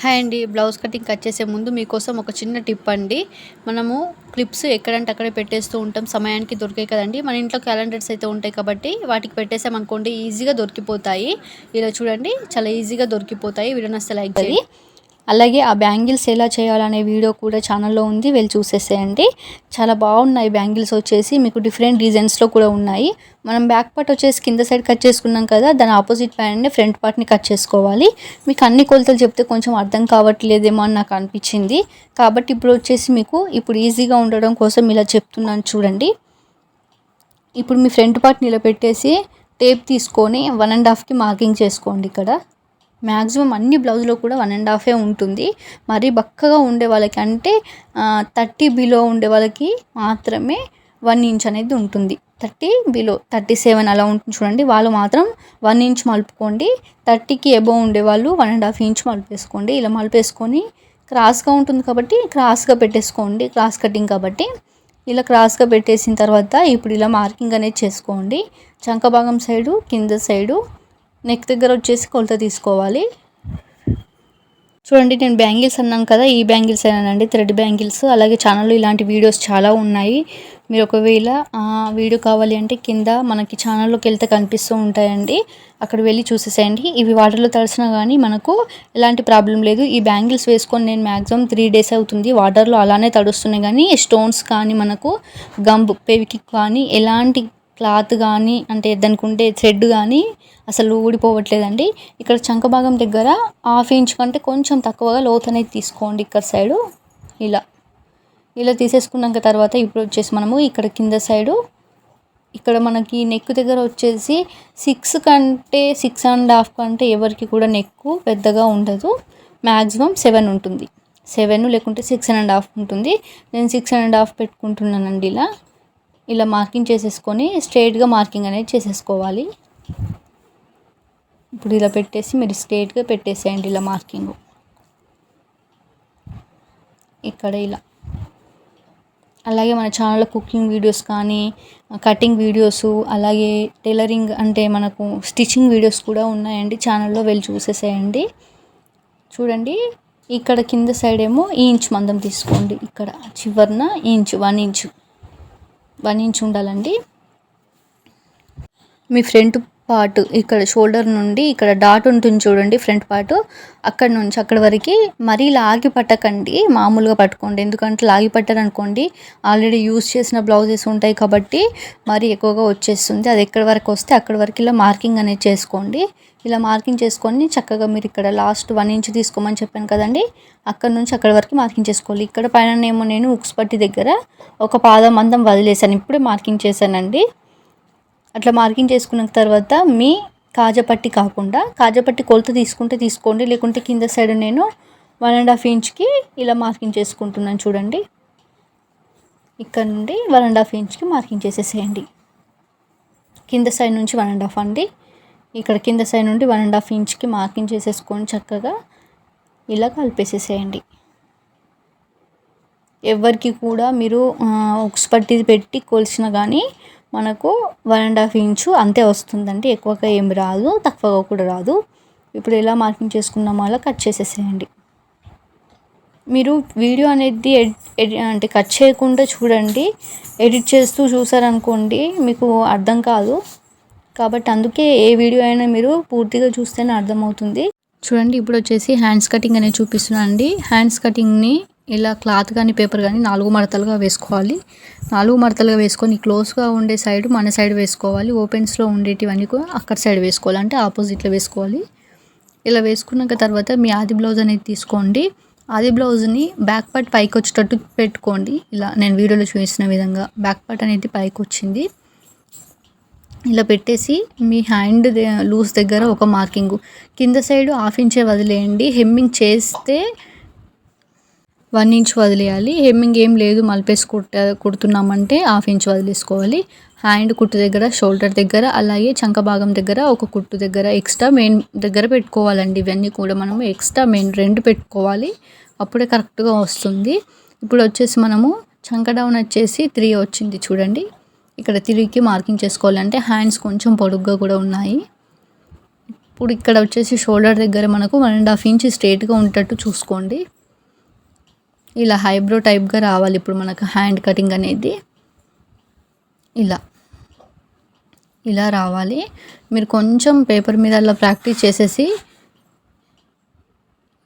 Hi అండి blouse cutting cut చేసే ముందు మీకోసం ఒక చిన్న టిప్ అండి. మనము క్లిప్స్ ఎక్కడంటే అక్కడే పెట్టేస్తూ ఉంటాం. సమయానికి దొరికాయి కదండి. మన ఇంట్లో క్యాలెండర్స్ అయితే ఉంటాయి కాబట్టి వాటికి పెట్టేసామనుకోండి ఈజీగా దొరికిపోతాయి. ఇలా చూడండి చాలా ఈజీగా దొరికిపోతాయి. వీడియో నస్తే లైక్ చేయండి. అలాగే ఆ బ్యాంగిల్స్ ఎలా చేయాలనే వీడియో కూడా ఛానల్లో ఉంది వెళ్ళి చూసేసేయండి. చాలా బాగున్నాయి బ్యాంగిల్స్ వచ్చేసి మీకు డిఫరెంట్ డిజైన్స్లో కూడా ఉన్నాయి. మనం బ్యాక్ పార్ట్ వచ్చేసి కింద సైడ్ కట్ చేసుకున్నాం కదా దాని ఆపోజిట్ ప్యాంట్ని ఫ్రంట్ పార్ట్ని కట్ చేసుకోవాలి. మీకు అన్ని కొలతలు చెప్తే కొంచెం అర్థం కావట్లేదేమో అని నాకు అనిపించింది. కాబట్టి ఇప్పుడు వచ్చేసి మీకు ఇప్పుడు ఈజీగా ఉండడం కోసం ఇలా చెప్తున్నాను చూడండి. ఇప్పుడు మీ ఫ్రంట్ పార్ట్ నిలబెట్టేసి టేప్ తీసుకొని వన్ అండ్ హాఫ్కి మార్కింగ్ చేసుకోండి ఇక్కడ. మ్యాక్సిమం అన్ని బ్లౌజ్లో కూడా వన్ అండ్ హాఫే ఉంటుంది. మరీ బక్కగా ఉండే వాళ్ళకి అంటే థర్టీ బిలో ఉండే వాళ్ళకి మాత్రమే వన్ ఇంచ్ అనేది ఉంటుంది. థర్టీ బిలో థర్టీ సెవెన్ అలా ఉంటుంది చూడండి. వాళ్ళు మాత్రం వన్ ఇంచ్ మలుపుకోండి. థర్టీకి ఎబోవ్ ఉండే వాళ్ళు వన్ అండ్ హాఫ్ ఇంచ్ మలిపేసుకోండి. ఇలా మలిపేసుకొని క్రాస్గా ఉంటుంది కాబట్టి క్రాస్గా పెట్టేసుకోండి. క్రాస్ కటింగ్ కాబట్టి ఇలా క్రాస్గా పెట్టేసిన తర్వాత ఇప్పుడు ఇలా మార్కింగ్ అనేది చేసుకోండి. చంక భాగం సైడు కింద సైడు నెక్ దగ్గర వచ్చేసి కొలత తీసుకోవాలి. చూడండి నేను బ్యాంగిల్స్ అన్నాను కదా ఈ బ్యాంగిల్స్ అయినానండి థ్రెడ్ బ్యాంగిల్స్. అలాగే ఛానల్లో ఇలాంటి వీడియోస్ చాలా ఉన్నాయి. మీరు ఒకవేళ వీడియో కావాలి అంటే కింద మనకి ఛానల్లోకి వెళ్తే కనిపిస్తూ ఉంటాయండి. అక్కడ వెళ్ళి చూసేసేయండి. ఇవి వాటర్లో తడిసినా కానీ మనకు ఎలాంటి ప్రాబ్లం లేదు. ఈ బ్యాంగిల్స్ వేసుకొని నేను మ్యాక్సిమం త్రీ డేస్ అవుతుంది. వాటర్లో అలానే తడుస్తున్నాయి. కానీ స్టోన్స్ కానీ మనకు గంబ్ పెవికి కానీ ఎలాంటి క్లాత్ కానీ అంటే దానికి ఉండే థ్రెడ్ కానీ అసలు ఊడిపోవట్లేదండి. ఇక్కడ చంక భాగం దగ్గర హాఫ్ ఇంచ్ కంటే కొంచెం తక్కువగా లోత్ అనేది తీసుకోండి ఇక్కడ సైడు. ఇలా. ఇలా తీసేసుకున్నాక తర్వాత ఇప్పుడు వచ్చేసి మనము ఇక్కడ కింద సైడు. ఇక్కడ మనకి నెక్ దగ్గర వచ్చేసి సిక్స్ కంటే సిక్స్ అండ్ హాఫ్ కంటే ఎవరికి కూడా నెక్ పెద్దగా ఉండదు. మ్యాక్సిమం సెవెన్ ఉంటుంది. సెవెన్ లేకుంటే సిక్స్ అండ్ హాఫ్ ఉంటుంది. నేను సిక్స్ అండ్ హాఫ్ పెట్టుకుంటున్నానండి ఇలా. ఇలా మార్కింగ్ చేసేసుకొని స్ట్రైట్గా మార్కింగ్ అనేది చేసేసుకోవాలి. ఇప్పుడు ఇలా పెట్టేసి మీరు స్ట్రైట్గా పెట్టేసేయండి ఇలా మార్కింగ్. ఇక్కడ ఇలా. అలాగే మన ఛానల్లో కుకింగ్ వీడియోస్ కానీ కటింగ్ వీడియోస్ అలాగే టైలరింగ్ అంటే మనకు స్టిచ్చింగ్ వీడియోస్ కూడా ఉన్నాయండి. ఛానల్లో వెళ్ళి చూసేసేయండి. చూడండి ఇక్కడ కింద సైడ్ ఏమో ఈ ఇంచ్ మందం తీసుకోండి. ఇక్కడ చివరిన inch one inch. One inch ఉండాలండి మీ ఫ్రంట్ పార్ట్ ఇక్కడ షోల్డర్ నుండి ఇక్కడ డాట్ ఉంటుంది చూడండి ఫ్రంట్ పార్ట్. అక్కడ నుంచి అక్కడ వరకు మరీ లాగి పట్టకండి మామూలుగా పట్టుకోండి. ఎందుకంటే లాగి పట్టారనుకోండి ఆల్రెడీ యూస్ చేసిన బ్లౌజెస్ ఉంటాయి కాబట్టి మరీ ఎక్కువగా వచ్చేస్తుంది. అది ఎక్కడి వరకు వస్తే అక్కడి వరకు ఇలా మార్కింగ్ అనేది చేసుకోండి. ఇలా మార్కింగ్ చేసుకొని చక్కగా మీరు ఇక్కడ లాస్ట్ వన్ ఇంచ్ తీసుకోమని చెప్పాను కదండి అక్కడ నుంచి అక్కడ వరకు మార్కింగ్ చేసుకోవాలి. ఇక్కడ పైన ఏమో నేను ఉక్స్ పట్టి దగ్గర ఒక పాదం అందం వదిలేసాను ఇప్పుడే మార్కింగ్ చేశానండి. అట్లా మార్కింగ్ చేసుకున్న తర్వాత మీ కాజపట్టి కాకుండా కాజపట్టి కొలత తీసుకుంటే తీసుకోండి లేకుంటే కింద సైడ్ నేను వన్ అండ్ హాఫ్ ఇంచ్కి ఇలా మార్కింగ్ చేసుకుంటున్నాను చూడండి. ఇక్కడ నుండి వన్ అండ్ హాఫ్ ఇంచ్కి మార్కింగ్ చేసేసేయండి. కింద సైడ్ నుంచి వన్ అండ్ హాఫ్ అండి. ఇక్కడ కింద సైడ్ నుండి వన్ అండ్ హాఫ్ ఇంచ్కి మార్కింగ్ చేసేసుకొని చక్కగా. ఇలా కలిపేసేసేయండి. ఎవరికి కూడా మీరు ఉక్స్ పట్టి పెట్టి కొలిసిన కానీ మనకు వన్ అండ్ హాఫ్ ఇంచు అంతే వస్తుందండి ఎక్కువగా ఏమి రాదు తక్కువగా కూడా రాదు. ఇప్పుడు ఎలా మార్కింగ్ చేసుకున్నామో అలా కట్ చేసేసేయండి. మీరు వీడియో అనేది అంటే కట్ చేయకుండా చూడండి. ఎడిట్ చేస్తూ చూసారనుకోండి మీకు అర్థం కాదు. కాబట్టి అందుకే ఏ వీడియో అయినా మీరు పూర్తిగా చూస్తేనే అర్థమవుతుంది. చూడండి ఇప్పుడు వచ్చేసి హ్యాండ్స్ కటింగ్ అనేది చూపిస్తున్నాను అండి హ్యాండ్స్ కటింగ్ని ఇలా క్లాత్ కానీ పేపర్ కానీ నాలుగు మడతలుగా వేసుకోవాలి. నాలుగు మడతలుగా వేసుకొని క్లోజ్గా ఉండే సైడ్ మన సైడ్ వేసుకోవాలి. ఓపెన్స్లో ఉండేటివన్నీ కూడా అక్కడ సైడ్ వేసుకోవాలి. అంటే ఆపోజిట్లో వేసుకోవాలి. ఇలా వేసుకున్నాక తర్వాత మీ ఆది బ్లౌజ్ అనేది తీసుకోండి. ఆది బ్లౌజ్ని బ్యాక్ పార్ట్ పైకి వచ్చేటట్టు పెట్టుకోండి. ఇలా నేను వీడియోలో చూసిన విధంగా బ్యాక్ పార్ట్ అనేది పైకి వచ్చింది. ఇలా పెట్టేసి మీ హ్యాండ్ లూజ్ దగ్గర ఒక మార్కింగ్. కింద సైడ్ హాఫ్ ఇంచే వదిలేయండి. హెమ్మింగ్ చేస్తే వన్ ఇంచ్ వదిలేయాలి. హెమ్మింగ్ ఏం లేదు. మలిపేసి కుట్ట కుడుతున్నామంటే హాఫ్ ఇంచ్ వదిలేసుకోవాలి. హ్యాండ్ కుట్టు దగ్గర షోల్డర్ దగ్గర అలాగే చంక భాగం దగ్గర ఒక కుట్టు దగ్గర ఎక్స్ట్రా మెయిన్ దగ్గర పెట్టుకోవాలండి. ఇవన్నీ కూడా మనము ఎక్స్ట్రా మెయిన్ రెండు పెట్టుకోవాలి. అప్పుడే కరెక్ట్గా వస్తుంది. ఇప్పుడు వచ్చేసి మనము చంక డౌన్ వచ్చేసి త్రీ వచ్చింది చూడండి. ఇక్కడ తిరిగి మార్కింగ్ చేసుకోవాలంటే హ్యాండ్స్ కొంచెం పొడుగ్గా కూడా ఉన్నాయి. ఇప్పుడు ఇక్కడ వచ్చేసి షోల్డర్ దగ్గర మనకు వన్ అండ్ హాఫ్ ఇంచ్ స్ట్రేట్గా ఉండేటట్టు చూసుకోండి. ఇలా హైబ్రో టైప్గా రావాలి ఇప్పుడు మనకు హ్యాండ్ కటింగ్ అనేది. ఇలా. ఇలా రావాలి. మీరు కొంచెం పేపర్ మీద అలా ప్రాక్టీస్ చేసేసి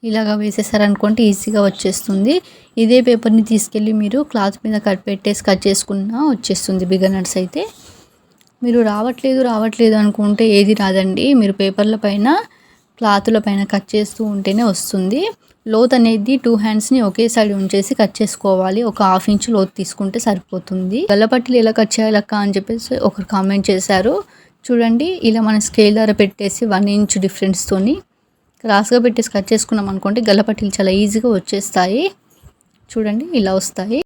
ఇలాగా వేసేసారనుకోండి ఈజీగా వచ్చేస్తుంది. ఇదే పేపర్ని తీసుకెళ్ళి మీరు క్లాత్ మీద కట్ పెట్టేసి కట్ చేసుకున్నా వచ్చేస్తుంది బిగనర్స్ అయితే. మీరు రావట్లేదు రావట్లేదు అనుకుంటే ఏది రాదండి. మీరు పేపర్ల పైన క్లాతుల పైన కట్ చేస్తూ ఉంటేనే వస్తుంది. లోత్ అనేది టూ హ్యాండ్స్ని ఒకే సైడ్ ఉంచేసి కట్ చేసుకోవాలి. ఒక హాఫ్ ఇంచ్ లోత్ తీసుకుంటే సరిపోతుంది. గల్లపట్టిలు ఎలా కట్ చేయాలక్క అని చెప్పేసి ఒకరు కామెంట్ చేశారు. చూడండి ఇలా మన స్కేల్ ధర పెట్టేసి వన్ ఇంచ్ డిఫరెన్స్తోని క్రాస్గా పెట్టేసి కట్ చేసుకున్నాం అనుకోండి గల్లపట్టీలు చాలా ఈజీగా వచ్చేస్తాయి. చూడండి ఇలా వస్తాయి.